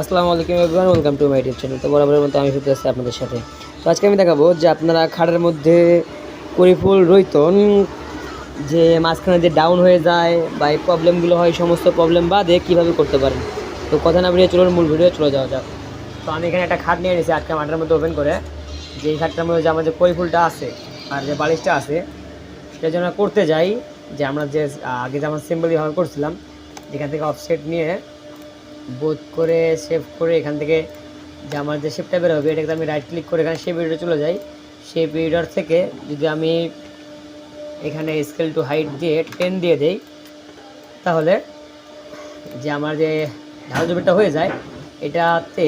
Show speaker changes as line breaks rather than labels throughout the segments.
আসসালামু আলাইকুম everyone welcome to my YouTube channel তো বরাবরের মতো আমি ফিরতে আসছি আপনাদের সাথে। তো আজকে আমি দেখাবো যে আপনারা খাড়ের মধ্যে পরিফুল রইতন, যে মাঝখানে যে ডাউন হয়ে যায় বা এই প্রবলেমগুলো হয় সমস্ত প্রবলেম বাদে কীভাবে করতে পারেন। তো কথা না বেরিয়ে চলুন, মূল ভিডিও চলে যাওয়া যাক। তো আমি এখানে একটা খাট নিয়ে নিয়েছি আটকা মাঠের মধ্যে ওপেন করে। যে এই খাটটার মধ্যে যে আমার যে পরিফুলটা আছে আর যে বালিশটা আছে, সেটা যেন করতে যাই, যে আমরা যে আগে যেমন সিম্বল ব্যবহার করছিলাম যেখান থেকে অফসেট নিয়ে বোধ করে সেভ করে এখান থেকে যে আমার যে শেপটা বের হবে, এটাকে আমি রাইট ক্লিক করে এখানে সেই ভিডিওটা চলে যাই। সেই ভিডিওর থেকে যদি আমি এখানে স্কেল টু হাইট দিয়ে টেন দিয়ে দেই, তাহলে যে আমার যে ঢাল জমিটা হয়ে যায়, এটাতে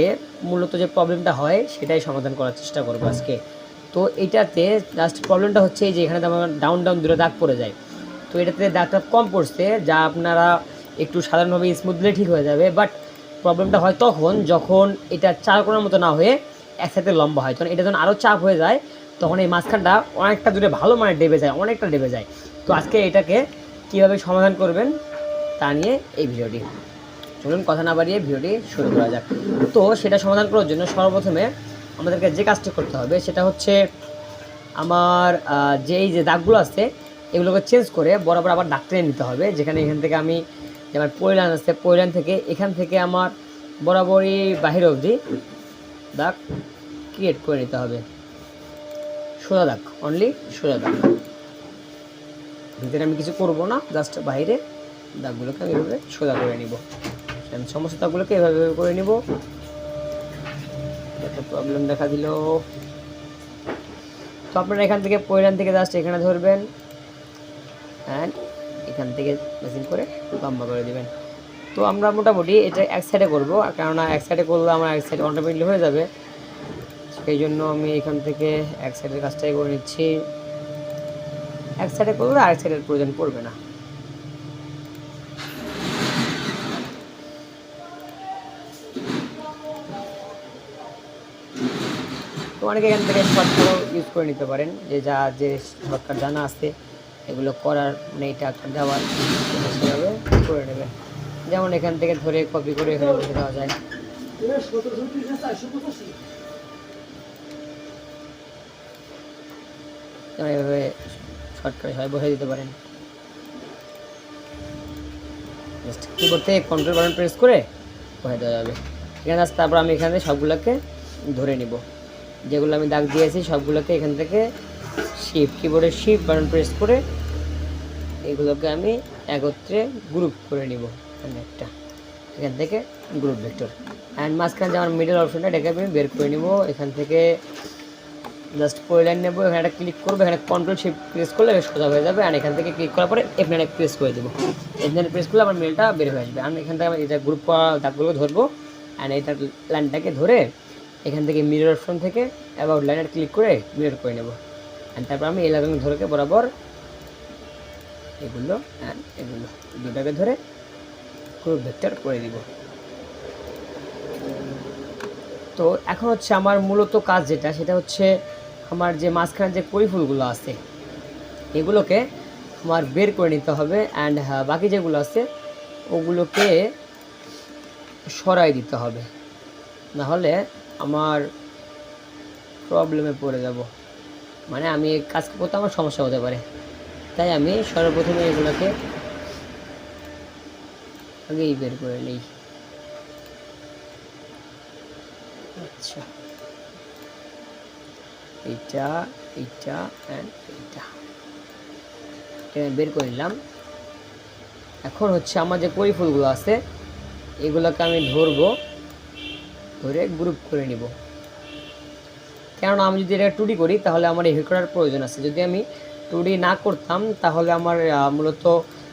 মূলত যে প্রবলেমটা হয়, সেটাই সমাধান করার চেষ্টা করব আজকে। তো এটাতে জাস্ট প্রবলেমটা হচ্ছে যে এখানে আমার ডাউন ডাউন দূরে দাগ পড়ে যায়। তো এটাতে দাগটা কম পড়ছে, যা আপনারা একটু সাধারণভাবে স্মুথলি ঠিক হয়ে যাবে বাট প্রবলেমটা হয় তখন যখন এটা চার কোণার মতো না হয়ে একসাথে লম্বা হয়। তখন এটা যখন আরও চাপ হয়ে যায়, তখন এই মাঝখানটা অনেকটা দূরে ভালো মানে ডেবে যায়, অনেকটা ডেবে যায়। তো আজকে এটাকে কীভাবে সমাধান করবেন তা নিয়ে এই ভিডিওটি। চলুন কথা না বাড়িয়ে ভিডিওটি শুরু করা যাক। তো সেটা সমাধান করার জন্য সর্বপ্রথমে আমাদেরকে যে কাজটি করতে হবে, সেটা হচ্ছে আমার যে এই যে দাগগুলো আছে, এগুলোকে চেঞ্জ করে বরাবর আবার দাগ নিতে হবে। যেখানে এখান থেকে আমি যে আমার পরিলান আছে পরিলান থেকে এখান থেকে আমার বরাবরই বাহির অবধি দাগ ক্রিয়েট করে নিতে হবে। সোজা দাগ অনলি সোজা দাগ। ভিতরে আমি কিছু করব না জাস্ট বাইরে দাগগুলোকে আমি এভাবে সোজা করে নিব। আমি সমস্ত দাগগুলোকে এভাবে করে নিব। প্রবলেম দেখা দিল। তো আপনারা এখান থেকে পয়লান থেকে জাস্ট এখানে ধরবেন। অ্যান্ড এখান থেকে মেশিন করে লম্বা করে দেবেন। তো আমরা মোটামুটি এটা এক সাইডে করব কেননা এক সাইডে করলে আমার এক সাইড অটোমেটিকলি হয়ে যাবে। সেই জন্য আমি এখান থেকে এক সাইডের কাজটাই করে নিচ্ছি। এক সাইডে করলে আরেক সাইডের প্রয়োজন পড়বে না। তো অনেকে এখান থেকে শর্টকাটও ইউজ করে নিতে পারেন, যে যা, যে শর্টকাট জানা আছে। এগুলো করার মানে এটা দেওয়ার সেভাবে করে নেবে। যেমন এখান থেকে ধরে কপি করে এখানে বসে দেওয়া যায়। এভাবে শর্টকাট সবাই বসে দিতে পারেন। জাস্ট কিবোর্ড থেকে কন্ট্রোল বাটন প্রেস করে বসে দেওয়া যাবে। এখানে জাস্ট তারপর আমি এখানে সবগুলোকে ধরে নিব। যেগুলো আমি দাগ দিয়েছি সবগুলোকে এখান থেকে শিপ কিবোর্ডের শিপ বাটন প্রেস করে এগুলোকে আমি একত্রে গ্রুপ করে নিব এখানে একটা। এখান থেকে গ্রুপ ভেক্টর অ্যান্ড মাঝখানে যে আমার মিডল অপশনটা এটাকে আমি বের করে নিব। এখান থেকে জাস্ট লাইন নেব। এখানে একটা ক্লিক করব। এখানে কন্ট্রোল শিপ প্রেস করলে সোজা হয়ে যাবে। আর এখান থেকে ক্লিক করার পরে এখানে একটা প্রেস করে দেবো। এখানে প্রেস করলে আমার মেলটা বের হয়ে আসবে। আমি এখান থেকে আমি এটা গ্রুপ দাগগুলো ধরবো। অ্যান্ড এটা লাইনটাকে ধরে এখান থেকে মিরর অপশন থেকে অ্যাবাউট লাইনের ক্লিক করে মিরর করে নেব। অ্যান্ড তারপর আমি এই ধরে বরাবর এগুলো অ্যান্ড এগুলো দুটাকে ধরে গ্রুপ ভেক্টর করে দিব। তো এখন হচ্ছে আমার মূলত কাজ যেটা, সেটা হচ্ছে আমার যে মাঝখানে যে পরিফুলগুলো আছে, এগুলোকে আমার বের করে নিতে হবে অ্যান্ড বাকি যেগুলো আছে, ওগুলোকে সরাই দিতে হবে। নাহলে আমার প্রবলেমে পড়ে যাব। মানে আমি কাজ করতে আমার সমস্যা হতে পারে। তাই আমি সর্বপ্রথমে এগুলোকে আগেই বের করে নিই। আচ্ছা। এইটা এইটা এইটা। এটা বের করে নিলাম। এখন হচ্ছে আমার যে পরিফুলগুলো আছে, এগুলোকে আমি ধরবো, ধরে গ্রুপ করে নিব। কেননা আমি যদি এটা টুডি করি, তাহলে আমার এই করার প্রয়োজন আছে। যদি আমি টুডি না করতাম, তাহলে আমার মূলত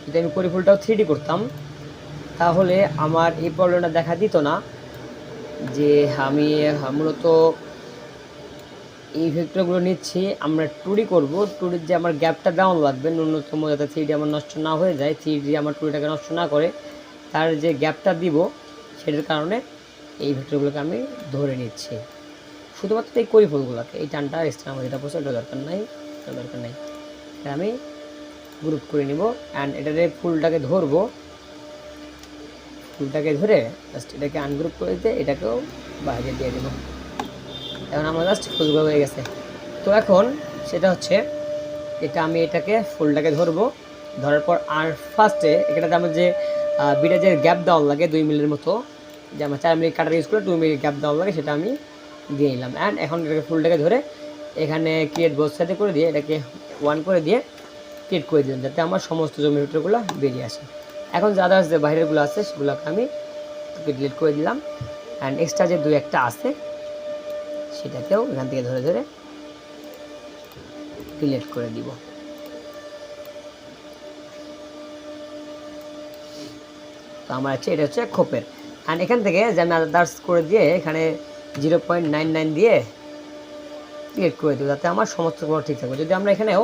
যদি আমি পরিফুলটাও থ্রি করতাম, তাহলে আমার এই প্রবলেমটা দেখা দিত না যে আমি মূলত এই ভেক্টরগুলো নিচ্ছি, আমরা টুডি করব। টুডির যে আমার গ্যাপটা ডাউন লাগবে, ন্যূনতম যাতে থ্রি আমার নষ্ট না হয়ে যায় থ্রি ডি আমার টুডিটাকে নষ্ট না করে, তার যে গ্যাপটা দিব, সেটার কারণে এই ভেক্টরগুলোকে আমি ধরে নিচ্ছি। শুধুমাত্র এই করি ফুলগুলোকে এই টানটা এক্সট্রা আমার যেটা পড়ছে দরকার নাই দরকার নাই। আমি গ্রুপ করে নিব অ্যান্ড এটাতে ফুলটাকে ধরবো। ফুলটাকে ধরে জাস্ট এটাকে আনগ্রুপ করে দিয়ে এটাকেও বাইরে দিয়ে দেবো। এখন আমার জাস্ট ফুলগুলো হয়ে গেছে। তো এখন সেটা হচ্ছে, এটা আমি এটাকে ফুলটাকে ধরবো। ধরার পর আর ফার্স্টে এটাতে আমার যে বিটা যে গ্যাপ দেওয়া লাগে দুই মিলের মতো, যে আমার চার মিনিট কাটার ইউজ করে দুই মিনিট গ্যাপ দেওয়া লাগে, সেটা আমি দিয়ে নিলাম। অ্যান্ড এখন এটাকে ফুলটাকে ধরে এখানে ক্রিয়েট বোথ সাইডে করে দিয়ে এটাকে ওয়ান করে দিয়ে ক্রিয়েট করে দিলাম যাতে আমার সমস্ত জমির বেরিয়ে আসে। এখন যা আদার্স যে বাইরেরগুলো আছে, সেগুলোকে আমি ডিলিট করে দিলাম। অ্যান্ড এক্সট্রা যে দু একটা আছে, সেটাকেও এখান থেকে ধরে ধরে ডিলিট করে দিব। তো আমার হচ্ছে, এটা হচ্ছে খোপের। অ্যান্ড এখান থেকে যে আমি আদার্স করে দিয়ে এখানে জিরো পয়েন্ট নাইন নাইন দিয়ে ক্রিয়েট করে দেবো, যাতে আমার সমস্ত কোনো ঠিক থাকবে। যদি আমরা এখানেও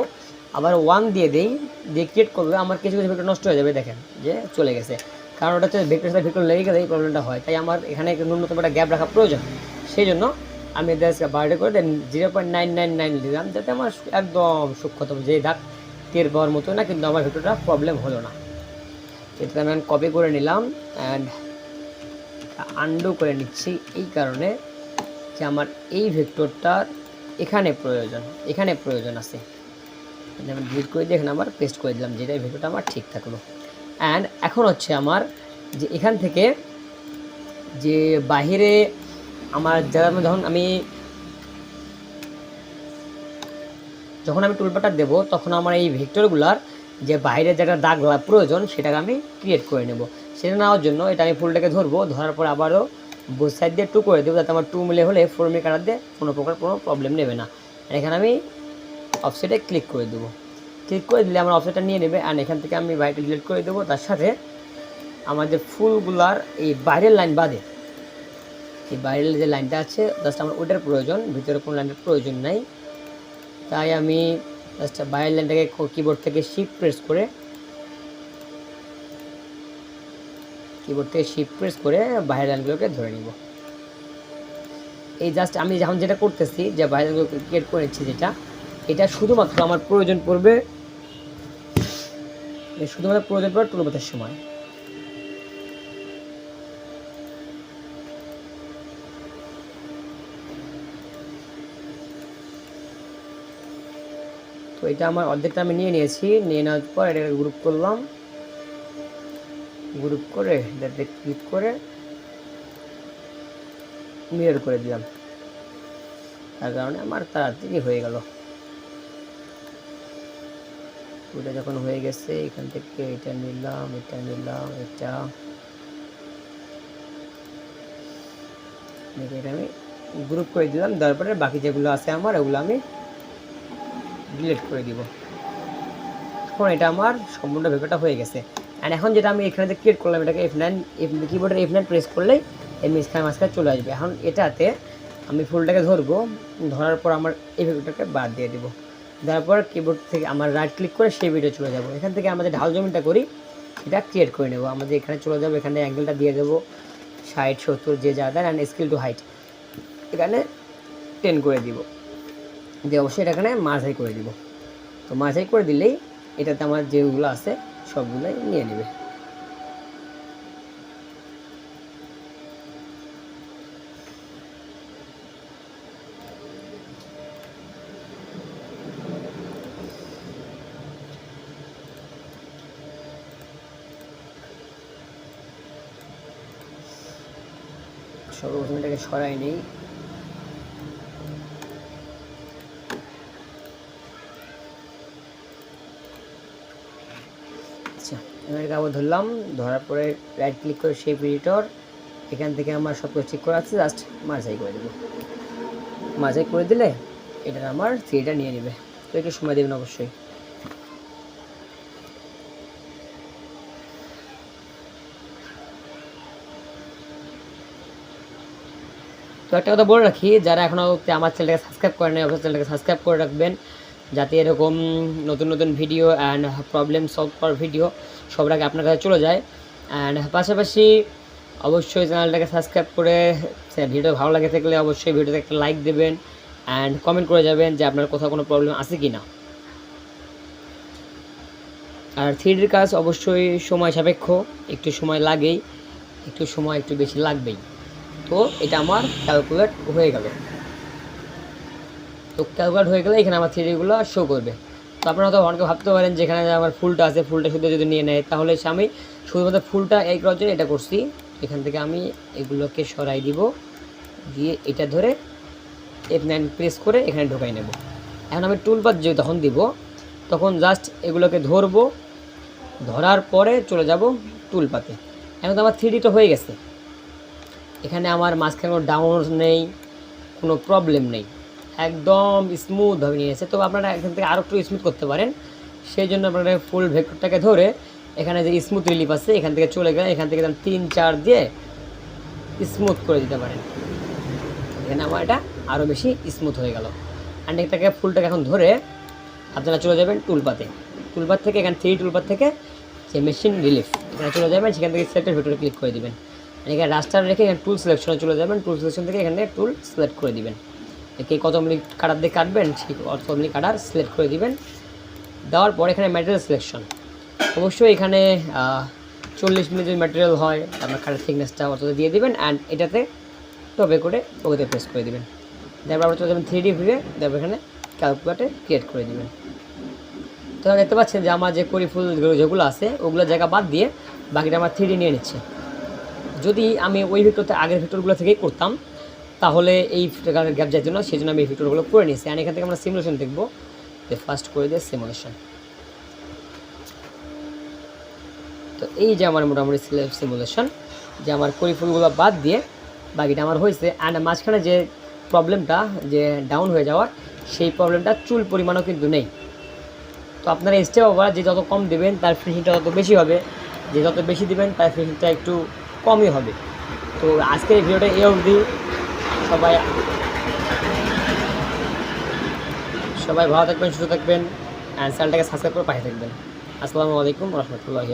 আবার ওয়ান দিয়ে দিই, দিয়ে ক্রিয়েট করবে, আমার কিছু কিছু ভেক্টর নষ্ট হয়ে যাবে, দেখেন, যে চলে গেছে। কারণ ওটা হচ্ছে ভেক্টর সাথে ভেক্টর লেগে গেলে এই প্রবলেমটা হয়। তাই আমার এখানে ন্যূনতম একটা গ্যাপ রাখা প্রয়োজন। সেই জন্য আমি দেশকে বার্থডে করে দেন zero point nine nine nine দিলাম, যাতে আমার একদম সূক্ষ্মতম যে দাগ টের পাওয়ার মতো না, কিন্তু আমার ভেক্টরটা প্রবলেম হলো না। এটা আমি কপি করে নিলাম অ্যান্ড আন্ডু করে নিচ্ছি এই কারণে। যে আমার এই ভেক্টরটার এখানে প্রয়োজন এখানে প্রয়োজন আছে। আমি ডিলিট করে দিয়ে এখানে আবার পেস্ট করে দিলাম যেটা ভেক্টরটা আমার ঠিক থাকল। অ্যান্ড এখন হচ্ছে আমার যে এখান থেকে যে বাহিরে আমার যারা যখন আমি যখন আমি টুলপাটা দেবো, তখন আমার এই ভেক্টরগুলার যে বাইরে যেটা দাগ প্রয়োজন, সেটাকে আমি ক্রিয়েট করে নেব। সেটা নেওয়ার জন্য এটা আমি ফুলটাকে ধরবো, ধরার পর আবারও বোথ সাইড দিয়ে টু করে দেবো, যাতে আমার টু মিলে হলে ফোর কাটার দিয়ে কোনো প্রকার কোনো প্রবলেম নেবে না। আর এখানে আমি অফসেটে ক্লিক করে দেবো। ক্লিক করে দিলে আমার অফসেটটা নিয়ে নেবে আর এখান থেকে আমি বাইরে ডিলিট করে দেবো। তার সাথে আমার যে ফুলগুলার এই বাইরের লাইন বাদে, এই বাইরের যে লাইনটা আছে জাস্ট আমার ওটার প্রয়োজন, ভিতরে কোনো লাইনের প্রয়োজন নাই। তাই আমি জাস্ট বাইরের লাইনটাকে কিবোর্ড থেকে শিফট প্রেস করে কিবোর্ড থেকে শিফট প্রেস করে বাইরের লাইনগুলোকে ধরে নিব। এই জাস্ট আমি যখন যেটা করতেছি, যে বাইরের লাইনগুলো ক্রিয়েট করেছি যেটা, এটা শুধুমাত্র আমার প্রয়োজন পড়বে শুধুমাত্র প্রয়োজন পড়বে টুলপাতের সময়। তো এটা আমার অর্ধেকটা আমি নিয়ে নিয়েছি, নিয়ে নেওয়ার পর এটাকে গ্রুপ করলাম। গ্রুপ করে এটাতে ক্লিক করে মিরর করে দিলাম। তার কারণে আমার তাড়াতাড়ি হয়ে গেল। ওটা যখন হয়ে গেছে, এখান থেকে এটা নিলাম এটা নিলাম, এটা। এটা আমি গ্রুপ করে দিলাম, তারপরে বাকি যেগুলো আছে আমার, ওগুলো আমি ডিলিট করে দিব। এখন এটা আমার সম্পূর্ণ ভেপেটা হয়ে গেছে। অ্যান্ড এখন যেটা আমি এখানে ক্রিয়েট করলাম, এটাকে এফ নাইন এফ কিবোর্ডের এফ নাইন প্রেস করলেই এই মাঝখানে মাঝখানে চলে আসবে। এখন এটাতে আমি ফুলটাকে ধরবো, ধরার পর আমার এই ভিডিওটাকে বাদ দিয়ে দেবো। দেওয়ার পর কিবোর্ড থেকে আমার রাইট ক্লিক করে সেই ভিডিও চলে যাব। এখান থেকে আমাদের ঢাল জমিটা করি, এটা ক্রিয়েট করে নেব। আমাদের এখানে চলে যাব, এখানে অ্যাঙ্গেলটা দিয়ে দেবো, ষাট, সত্তর, যে যা দেন অ্যান্ড স্কিল টু হাইট এখানে টেন করে দিব। দিয়ে অবশ্যই এটা এখানে মাঝাই করে দিব। তো মাঝাই করে দিলেই এটাতে আমার যেগুলো আছে সবগুলোই নিয়ে নেবে। সর্বপ্রথম এটাকে সরাই নেই। ধরলাম, ধরার পরে রাইট ক্লিক করে শেপ এডিটর এখান থেকে আমার সব কিছু ঠিক করা আছে জাস্ট মাঝাই করে দেবো। মাঝাই করে দিলে এটা আমার থ্রিটা নিয়ে নেবে। তো একটু সময় দেবেন অবশ্যই। তো একটা কথা বলে রাখি, যারা এখনও আমার চ্যানেলটাকে সাবস্ক্রাইব করেন নাই অবশ্যই চ্যানেলটাকে সাবস্ক্রাইব করে রাখবেন। যাতে এরকম নতুন নতুন ভিডিও অ্যান্ড প্রবলেম সলভ করার ভিডিও সবার আগে আপনার কাছে চলে যায়। অ্যান্ড পাশাপাশি অবশ্যই চ্যানেলটাকে সাবস্ক্রাইব করে ভিডিও ভালো লাগে থাকলে অবশ্যই ভিডিওতে একটা লাইক দেবেন অ্যান্ড কমেন্ট করে যাবেন যে আপনার কোথাও কোনো প্রবলেম আছে কি না আর থ্রিডির কাজ অবশ্যই সময় সাপেক্ষ, একটু সময় লাগেই, একটু সময় একটু বেশি লাগবেই। তো এটা আমার ক্যালকুলেট হয়ে গেল। তো ক্যালকুলেট হয়ে গেলে এখানে আমার থ্রিডিগুলো শো করবে। তো আপনারা হয়তো অনেকে ভাবতে পারেন যে এখানে যে আমার ফুলটা আছে, ফুলটা শুধু যদি নিয়ে নেয়, তাহলে আমি শুধুমাত্র ফুলটা এই করার জন্য এটা করছি। এখান থেকে আমি এগুলোকে সরাই দিব, দিয়ে এটা ধরে এফ নাইন প্রেস করে এখানে ঢোকাই নেব। এখন আমি টুল টুলপাত যে তখন দিব, তখন জাস্ট এগুলোকে ধরবো, ধরার পরে চলে যাব টুলপাতে এখন তো আমার থ্রিডিটা হয়ে গেছে। এখানে আমার মাঝখানে কোনো ডাউন নেই, কোনো প্রবলেম নেই। একদম স্মুথভাবে নিয়ে এসেছে তো আপনারা এখান থেকে আরও একটু স্মুথ করতে পারেন। সেই জন্য আপনারা ফুল ভেক্টরটাকে ধরে এখানে যে স্মুথ রিলিফ আছে, এখান থেকে চলে গেলে এখান থেকে তিন, চার দিয়ে স্মুথ করে দিতে পারেন। এখানে আমার এটা আরও বেশি স্মুথ হয়ে গেল। অ্যান্ড এটাকে ফুলটাকে এখন ধরে আপনারা চলে যাবেন টুলপাতে টুলপাত থেকে এখানে থ্রি টুলপাত থেকে যে মেশিন রিলিফ এখানে চলে যাবেন, সেখান থেকে সিলেক্টের ভিতরে ক্লিক করে দিবেন। এখানে রাস্টার রেখে এখানে টুল সিলেকশনে চলে যাবেন। টুল সিলেকশন থেকে এখানে টুল সিলেক্ট করে দিবেন। একে কত মিনিট কাটার দিয়ে কাটবেন, সেই কত মিনিট কাটার সিলেক্ট করে দিবেন। দেওয়ার পর এখানে ম্যাটেরিয়াল সিলেকশন অবশ্যই এখানে চল্লিশ মিনিট যদি ম্যাটেরিয়াল হয়, আপনার কাটার থিকনেসটা অতটা দিয়ে দিবেন অ্যান্ড এটাতে টবে করে ওতে প্রেস করে দিবেন। তারপর আপনার চলে যাবেন থ্রি ডি ভিউয়ে তারপর এখানে ক্যালকুলেটে ক্রিয়েট করে দিবেন। তো দেখতে পাচ্ছেন যে আমার যে করি ফুল যেগুলো আছে, ওগুলো জায়গা বাদ দিয়ে বাকিটা আমার থ্রি ডি নিয়ে নিচ্ছে। যদি আমি ওই ভিক্টরতে আগের ভিক্টরগুলো থেকেই করতাম তাহলে এই গ্যাপ যাইতো না সেই জন্য আমি এই ভিক্টরগুলো করে নিয়েছি। আর এখান থেকে আমরা সিমুলেশন দেখব। যে ফার্স্ট করে দিয়ে সিমুলেশন তো এই যে আমার মোটামুটি সিমুলেশন যে আমার করি ফুলগুলো বাদ দিয়ে বাকিটা আমার হয়েছে। অ্যান্ড মাঝখানে যে প্রবলেমটা যে ডাউন হয়ে যাওয়ার, সেই প্রবলেমটা চুল পরিমাণও কিন্তু নেই। তো আপনারা স্টেপ ওভার যে যত কম দেবেন, তার ফিনিশিংটা তত বেশি হবে। যে যত বেশি দেবেন, তার ফিনিশিংটা একটু কমই হবে। তো আজকের এই ভিডিওটা এই অবধি। সবাই। সবাই ভালো থাকবেন, সুস্থ থাকবেন অ্যান্ড চ্যানেলটাকে সাবস্ক্রাইব করে পাঠিয়ে থাকবেন। আসসালামু আলাইকুম রহমতুল্লাহি